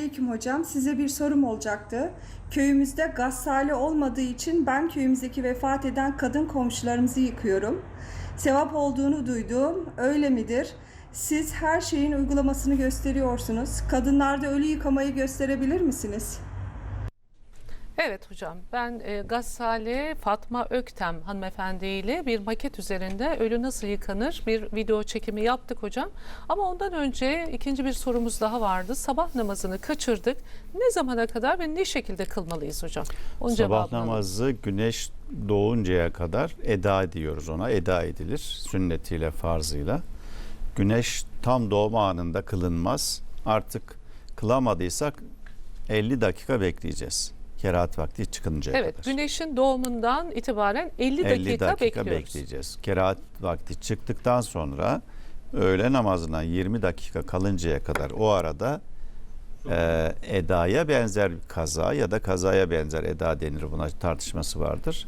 Aleyküm hocam. Size bir sorum olacaktı. Köyümüzde gassale olmadığı için ben köyümüzdeki vefat eden kadın komşularımızı yıkıyorum. Sevap olduğunu duydum. Öyle midir? Siz her şeyin uygulamasını gösteriyorsunuz. Kadınlarda ölü yıkamayı gösterebilir misiniz? Evet hocam ben e, Gassale Fatma Öktem hanımefendi ile bir maket üzerinde ölü nasıl yıkanır bir video çekimi yaptık hocam. Ama ondan önce ikinci bir sorumuz daha vardı. Sabah namazını kaçırdık. Ne zamana kadar ve ne şekilde kılmalıyız hocam? Onun Sabah alalım. namazı güneş doğuncaya kadar eda ediyoruz ona. Eda edilir sünnetiyle, farzıyla. Güneş tam doğma anında kılınmaz. Artık kılamadıysak 50 dakika bekleyeceğiz. Kerahat vakti çıkıncaya Evet kadar. güneşin doğumundan itibaren 50, 50 dakika, dakika bekliyoruz. bekleyeceğiz. Kerahat vakti çıktıktan sonra öğle namazına 20 dakika kalıncaya kadar o arada e, edaya benzer bir kaza ya da kazaya benzer eda denir buna tartışması vardır.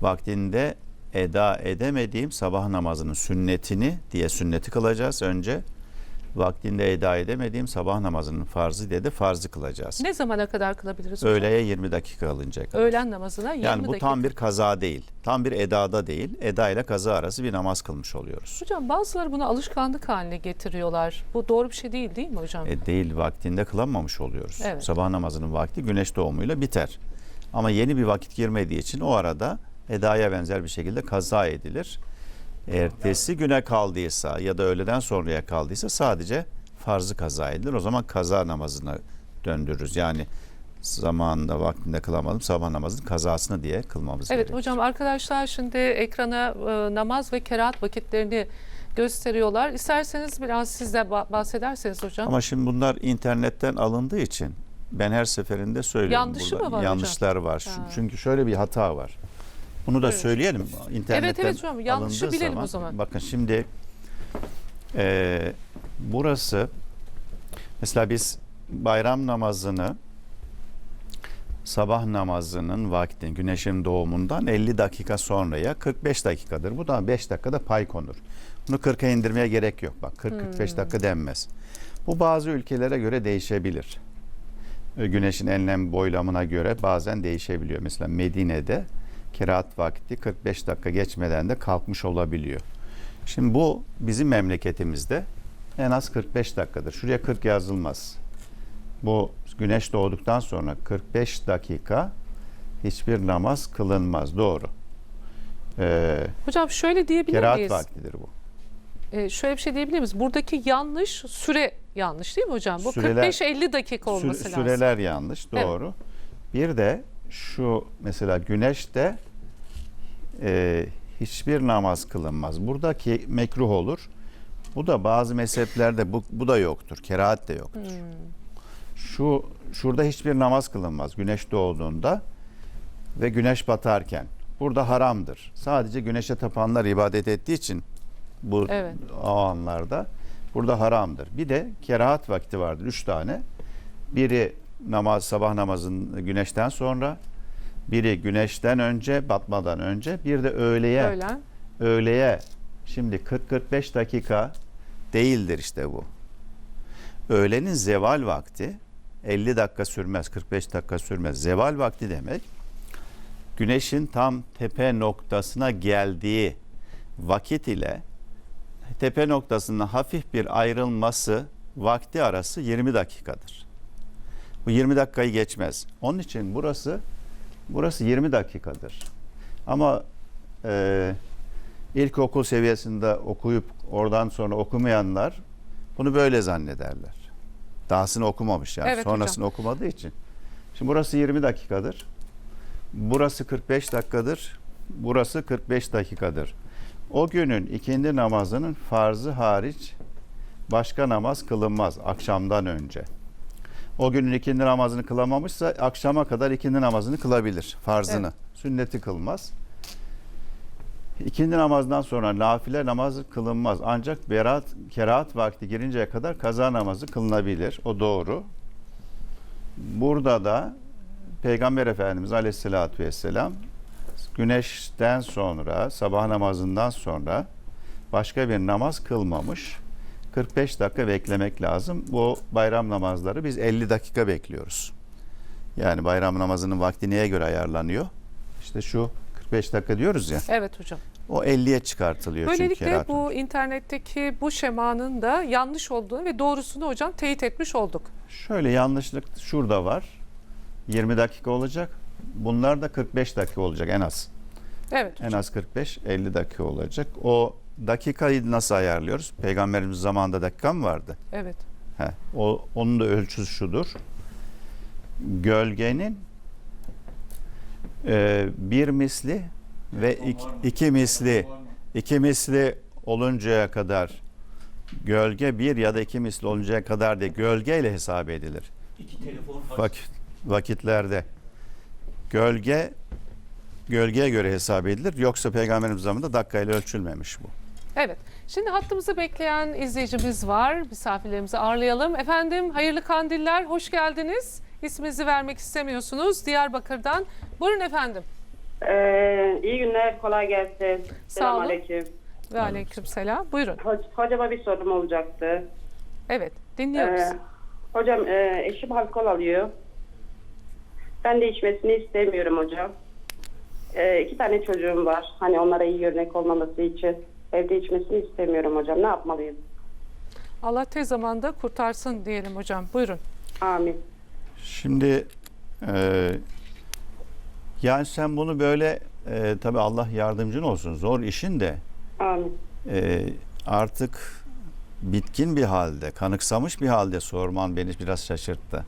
Vaktinde eda edemediğim sabah namazının sünnetini diye sünneti kılacağız önce. Vaktinde eda edemediğim sabah namazının farzı diye de farzı kılacağız. Ne zamana kadar kılabiliriz hocam? Öğleye 20 dakika kalıncaya kadar. Öğlen namazına 20 Yani bu dakika. tam bir kaza değil. Tam bir edada değil. Eda ile kaza arası bir namaz kılmış oluyoruz. Hocam bazıları bunu alışkanlık haline getiriyorlar. Bu doğru bir şey değil değil mi hocam? E, değil vaktinde kılamamış oluyoruz. Evet. Sabah namazının vakti güneş doğumuyla biter. Ama yeni bir vakit girmediği için o arada edaya benzer bir şekilde kaza edilir. Ertesi güne kaldıysa ya da öğleden sonraya kaldıysa sadece farzı kaza edilir. O zaman kaza namazına döndürürüz. Yani zamanında vaktinde kılamadım sabah namazının kazasını diye kılmamız Evet gerekir. hocam arkadaşlar şimdi ekrana e, namaz ve kerahat vakitlerini gösteriyorlar. İsterseniz biraz siz de ba- bahsederseniz hocam. Ama şimdi bunlar internetten alındığı için ben her seferinde söylüyorum. Yanlışı burada. mı var hocam? Yanlışlar var. Şu- Ha. Çünkü şöyle bir hata var. Bunu da Evet. söyleyelim. İnternetten Evet, evet hocam, yanlışı bilelim o zaman. Bakın şimdi e, burası mesela biz bayram namazını sabah namazının vakti güneşin doğumundan 50 dakika sonraya 45 dakikadır. Bu da 5 dakikada pay konur. Bunu 40'a indirmeye gerek yok. Bak 40-45 Hmm. dakika denmez. Bu bazı ülkelere göre değişebilir. E, Güneşin enlem boylamına göre bazen değişebiliyor. Mesela Medine'de kerahat vakti 45 dakika geçmeden de kalkmış olabiliyor. Şimdi bu bizim memleketimizde en az 45 dakikadır. Şuraya 40 yazılmaz. Bu güneş doğduktan sonra 45 dakika hiçbir namaz kılınmaz. Doğru. Ee, Hocam şöyle diyebilir kerahat miyiz? vaktidir bu. E, şöyle bir şey diyebilir miyiz? Buradaki yanlış süre yanlış değil mi hocam? Bu Süreler- 45-50 dakika olması Süre- lazım. Süreler yanlış, doğru. Bir de şu mesela güneşte e, hiçbir namaz kılınmaz. Buradaki mekruh olur. Bu da bazı mezheplerde bu, bu da yoktur. Kerahat de yoktur. Şu şurada hiçbir namaz kılınmaz güneş doğduğunda ve güneş batarken. Burada haramdır. Sadece güneşe tapanlar ibadet ettiği için bu Evet. o anlarda burada haramdır. Bir de kerahat vakti vardır. Üç tane. Biri namaz sabah namazın güneşten sonra, biri güneşten önce, batmadan önce, bir de öğleye. Öğlen. Öğleye. Şimdi 40-45 dakika değildir işte bu. Öğlenin zeval vakti 50 dakika sürmez, 45 dakika sürmez. Zeval vakti demek güneşin tam tepe noktasına geldiği vakit ile tepe noktasının hafif bir ayrılması vakti arası 20 dakikadır. Bu 20 dakikayı geçmez. Onun için burası burası 20 dakikadır. Ama e, ilkokul seviyesinde okuyup oradan sonra okumayanlar bunu böyle zannederler. Dahasını okumamış yani Evet sonrasını okumadığı için. Şimdi burası 20 dakikadır. Burası 45 dakikadır. Burası 45 dakikadır. O günün ikindi namazının farzı hariç başka namaz kılınmaz akşamdan önce. O günün ikindi namazını kılamamışsa akşama kadar ikindi namazını kılabilir. Farzını. Sünneti kılmaz. İkindi namazdan sonra nafile namazı kılınmaz. Ancak berat, kerahat vakti girinceye kadar kaza namazı kılınabilir. O doğru. Burada da Peygamber Efendimiz Aleyhisselatü Vesselam güneşten sonra, sabah namazından sonra başka bir namaz kılmamış. 45 dakika beklemek lazım. Bu bayram namazları biz 50 dakika bekliyoruz. Yani bayram namazının vakti neye göre ayarlanıyor? İşte şu 45 dakika diyoruz ya. Evet hocam. O 50'ye çıkartılıyor çünkü. Böylelikle bu internetteki bu şemanın da yanlış olduğunu ve doğrusunu hocam teyit etmiş olduk. Şöyle yanlışlık şurada var. 20 dakika olacak. Bunlar da 45 dakika olacak en az. Evet En hocam. az 45 50 dakika olacak. O dakikayı nasıl ayarlıyoruz? Peygamberimiz zamanında dakika mı vardı? Evet. He, o onun da ölçüsü şudur. Gölgenin e, bir misli ve iki, iki misli iki misli oluncaya kadar gölge bir ya da iki misli oluncaya kadar diye gölgeyle hesap edilir. İki telefon Vakit, vakitlerde gölge gölgeye göre hesap edilir. Yoksa peygamberimiz zamanında dakikayla ölçülmemiş bu. Evet. Şimdi hattımızı bekleyen izleyicimiz var. Misafirlerimizi ağırlayalım. Efendim hayırlı kandiller. Hoş geldiniz. İsminizi vermek istemiyorsunuz. Diyarbakır'dan. Buyurun efendim. Ee, iyi günler, kolay gelsin. Sağ olun. Selamünaleyküm. Ve aleyküm selam. Buyurun. Ho- Hocama bir sorum olacaktı. Evet. Dinliyoruz. Ee, hocam e, eşim alkol alıyor. Ben de içmesini istemiyorum hocam. Ee, iki tane çocuğum var. Hani onlara iyi örnek olmaması için evde içmesini istemiyorum hocam. Ne yapmalıyım? Allah tez zamanda kurtarsın diyelim hocam. Buyurun. Amin. Şimdi e, yani sen bunu böyle e, tabii Allah yardımcın olsun zor işin de Amin. e, artık bitkin bir halde kanıksamış bir halde sorman beni biraz şaşırttı.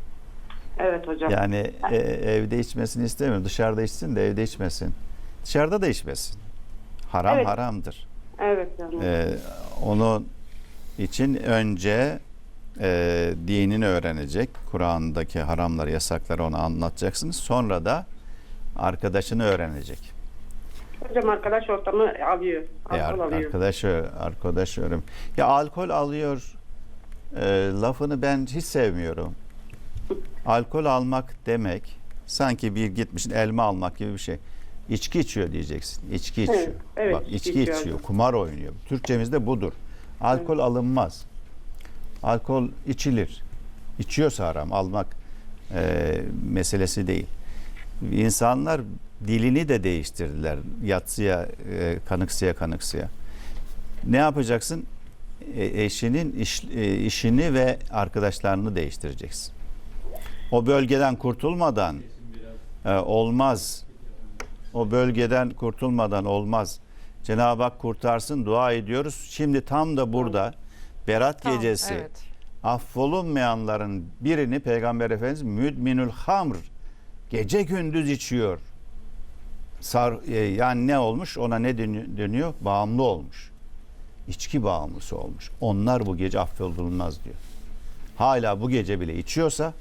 Evet hocam. Yani e, evde içmesini istemiyorum dışarıda içsin de evde içmesin. Dışarıda da içmesin. Haram Evet. haramdır. Evet canım. Ee, onun için önce e, dinini öğrenecek. Kur'an'daki haramları, yasakları ona anlatacaksınız. Sonra da arkadaşını öğrenecek. Hocam arkadaş ortamı alıyor. E, Alkol ar- alıyor. arkadaş, ö- arkadaş öğren. Ya alkol alıyor e, lafını ben hiç sevmiyorum. Alkol almak demek sanki bir gitmişsin elma almak gibi bir şey. İçki içiyor diyeceksin. İçki içiyor. Evet, evet, Bak içki içki içiyor. içiyor, kumar oynuyor. Türkçemizde budur. Alkol alınmaz. Alkol içilir. İçiyorsa haram almak e, meselesi değil. İnsanlar dilini de değiştirdiler. Yatsıya, e, kanıksıya kanıksıya. Ne yapacaksın? E, eşinin iş- e, işini ve arkadaşlarını değiştireceksin. O bölgeden kurtulmadan e, olmaz. O bölgeden kurtulmadan olmaz. Cenab-ı Hak kurtarsın dua ediyoruz. Şimdi tam da burada Berat Tamam, gecesi Evet. affolunmayanların birini Peygamber Efendimiz müdminül hamr gece gündüz içiyor. Sar, e, yani ne olmuş? Ona ne dönü- dönüyor? Bağımlı olmuş. İçki bağımlısı olmuş. Onlar bu gece affolunmaz diyor. Hala bu gece bile içiyorsa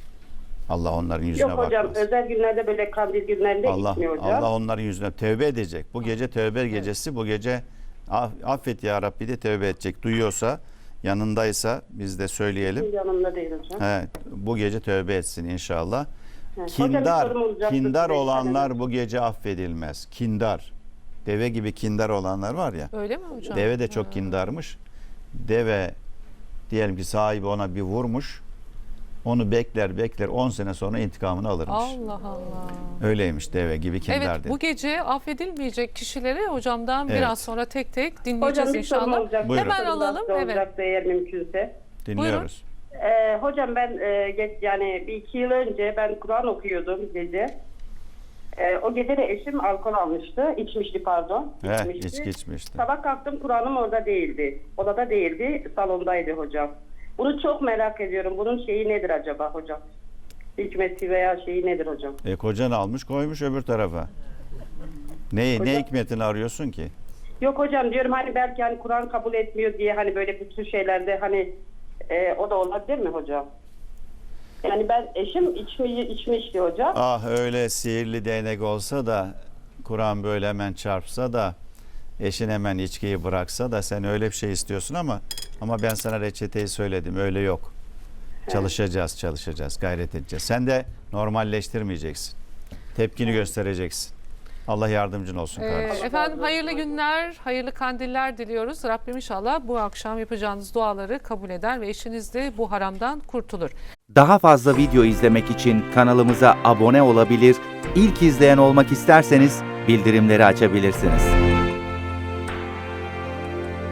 Allah onların yüzüne Yok hocam bakmaz. özel günlerde böyle kandil günlerinde Allah içmiyor hocam. Allah onların yüzüne tövbe edecek. Bu gece tövbe gecesi. Bu gece "Af- affet ya Rabbi de tövbe edecek. Duyuyorsa, yanındaysa biz de söyleyelim. Yanımda değil hocam. Evet, bu gece tövbe etsin inşallah. Evet. Kindar, kindar olanlar bu gece affedilmez. Kindar. Deve gibi kindar olanlar var ya. Öyle mi hocam? Deve de çok Ha. kindarmış. Deve diyelim ki sahibi ona bir vurmuş. Onu bekler bekler 10 sene sonra intikamını alırmış. Allah Allah. Öyleymiş deve gibi kindar Evet bu gece affedilmeyecek kişilere hocamdan Evet. biraz sonra tek tek Hocam dinleyeceğiz bir sorum inşallah. olacak. Buyurun. Hemen alalım, evet. Eğer mümkünse. Dinliyoruz. Ee, hocam ben e, geç, yani bir iki yıl önce ben Kur'an okuyordum gece. Ee, o gece de eşim alkol almıştı. içmişti pardon. İçmişti. içki içmişti. Sabah kalktım Kur'an'ım orada değildi. Odada değildi, salondaydı hocam. Bunu çok merak ediyorum. Bunun şeyi nedir acaba hocam? Hikmeti veya şeyi nedir hocam? E kocan almış koymuş öbür tarafa. Ne, ne Hocam- hikmetini arıyorsun ki? Yok hocam diyorum hani belki hani Kur'an kabul etmiyor diye hani böyle bütün şeylerde hani e, o da olabilir mi hocam? Yani ben eşim içmeyi içmişti hocam. Ah öyle sihirli değnek olsa da Kur'an böyle hemen çarpsa da eşin hemen içkiyi bıraksa da sen öyle bir şey istiyorsun ama ama ben sana reçeteyi söyledim öyle yok. Çalışacağız çalışacağız gayret edeceğiz. Sen de normalleştirmeyeceksin. Tepkini göstereceksin. Allah yardımcın olsun Ee, kardeşim. efendim hayırlı günler, hayırlı kandiller diliyoruz. Rabbim inşallah bu akşam yapacağınız duaları kabul eder ve eşiniz de bu haramdan kurtulur. Daha fazla video izlemek için kanalımıza abone olabilir, ilk izleyen olmak isterseniz bildirimleri açabilirsiniz.